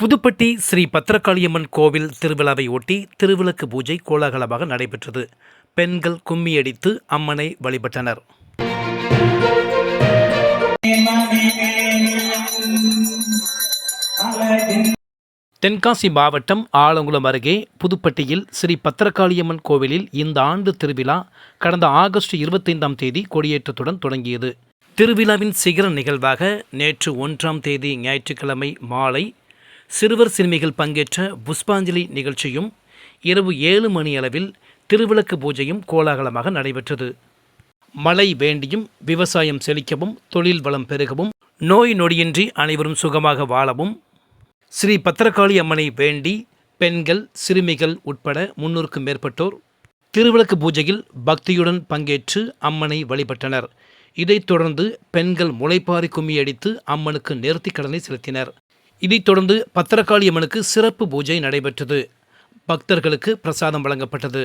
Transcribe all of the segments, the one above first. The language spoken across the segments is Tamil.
புதுப்பட்டி ஸ்ரீ பத்திரகாளியம்மன் கோவில் திருவிழாவை ஒட்டி திருவிளக்கு பூஜை கோலாகலமாக நடைபெற்றது. பெண்கள் கும்மியடித்து அம்மனை வழிபட்டனர். தென்காசி மாவட்டம் ஆலங்குளம் அருகே புதுப்பட்டியில் ஸ்ரீ பத்திரகாளியம்மன் கோவிலில் இந்த ஆண்டு திருவிழா கடந்த ஆகஸ்ட் இருபத்தைந்தாம் தேதி கொடியேற்றத்துடன் தொடங்கியது. திருவிழாவின் சிகர நிகழ்வாக நேற்று ஒன்றாம் தேதி ஞாயிற்றுக்கிழமை மாலை சிறுவர் சிறுமிகள் பங்கேற்ற புஷ்பாஞ்சலி நிகழ்ச்சியும் இரவு ஏழு மணி அளவில் திருவிளக்கு பூஜையும் கோலாகலமாக நடைபெற்றது. மழை வேண்டியும் விவசாயம் செழிக்கவும் தொழில் வளம் பெருகவும் நோய் நொடியின்றி அனைவரும் சுகமாக வாழவும் ஸ்ரீ பத்திரகாளி அம்மனை வேண்டி பெண்கள் சிறுமிகள் உட்பட முன்னூறுக்கும் மேற்பட்டோர் திருவிளக்கு பூஜையில் பக்தியுடன் பங்கேற்று அம்மனை வழிபட்டனர். இதைத் தொடர்ந்து பெண்கள் முளைப்பாரி கும்மியடித்து அம்மனுக்கு நேர்த்திக் கடனை செலுத்தினர். இதைத் தொடர்ந்து பத்திரகாளி அம்மனுக்கு சிறப்பு பூஜை நடைபெற்றது. பக்தர்களுக்கு பிரசாதம் வழங்கப்பட்டது.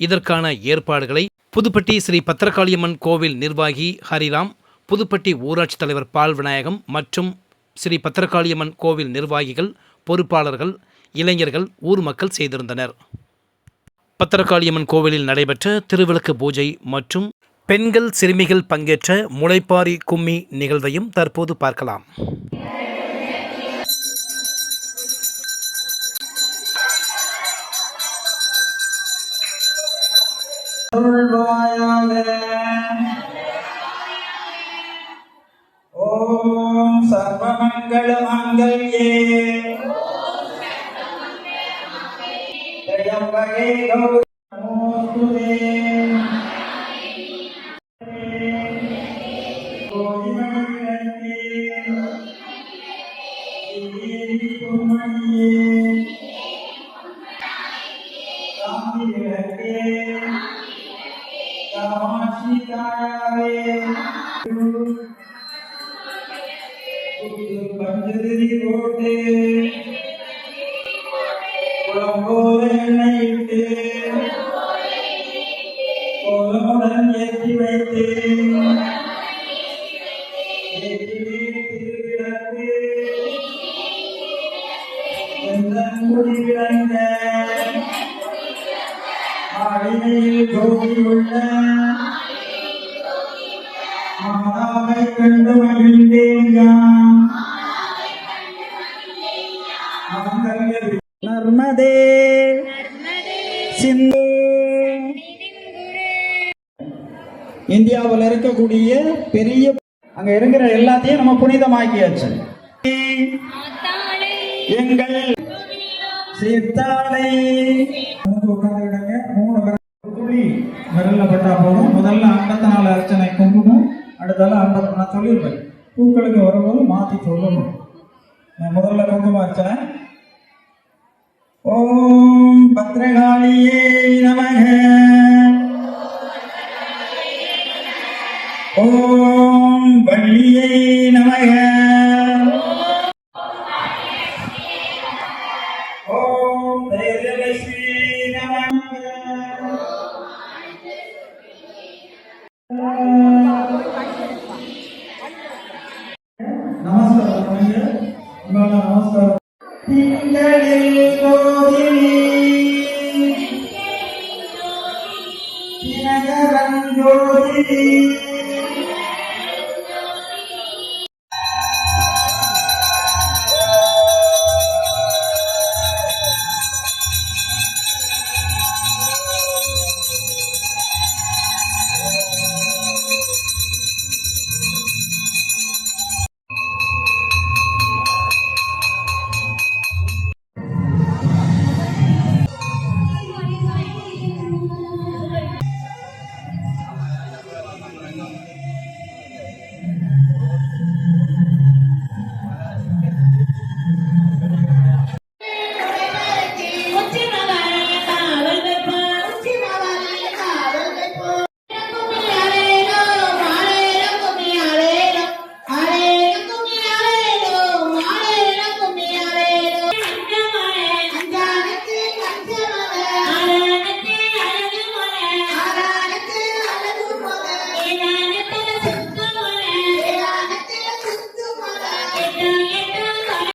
இதற்கான ஏற்பாடுகளை புதுப்பட்டி ஸ்ரீ பத்திரகாளியம்மன் கோவில் நிர்வாகி ஹரிராம் புதுப்பட்டி ஊராட்சித் தலைவர் பால் விநாயகம் மற்றும் ஸ்ரீ பத்திரகாளியம்மன் கோவில் நிர்வாகிகள் பொறுப்பாளர்கள் இளைஞர்கள் ஊர் மக்கள் செய்திருந்தனர். பத்திரகாளியம்மன் கோவிலில் நடைபெற்ற திருவிளக்கு பூஜை மற்றும் பெண்கள் சிறுமிகள் பங்கேற்ற முளைப்பாரி கும்மி நிகழ்வையும் தற்போது பார்க்கலாம். ஓம் சர்வமங்கள மங்கல்யே. திரியம்பகே கௌரி நமோஸ்துதே. கோடிமணிவிளக்கே, காமாட்சி தாயாரே பஞ்சதிரி போட்டு எண்ணெய் இட்டு கோலமுடன் ஏற்றி திருவிளக்கு விளங்க ஆடினையில் உள்ள மாதாவை கண்டு நர்மதே. சிந்து. இந்தியாவில் இருக்கக்கூடிய பெரிய அங்க இருக்கிற எல்லாத்தையும் நம்ம புனிதமாக்கியாச்சு. எங்கள் சீர்த்தாழை உட்காந்துக்கிடுங்க மூணு துளி விரல்ல பட்டா போதும். முதல்ல ஐம்பத்தி அர்ச்சனை குங்குமம். அடுத்தாலும் ஐம்பது நான் சொல்லியிருப்பேன் பூக்களுக்கு வரும்போது மாற்றி சொல்லணும். நான் முதல்ல குங்குமம் வச்சேன் ஓம் பத்ரகாளியே நமஸ்காரம். திங்களில் கோதினி தினகரன் ஜோதினி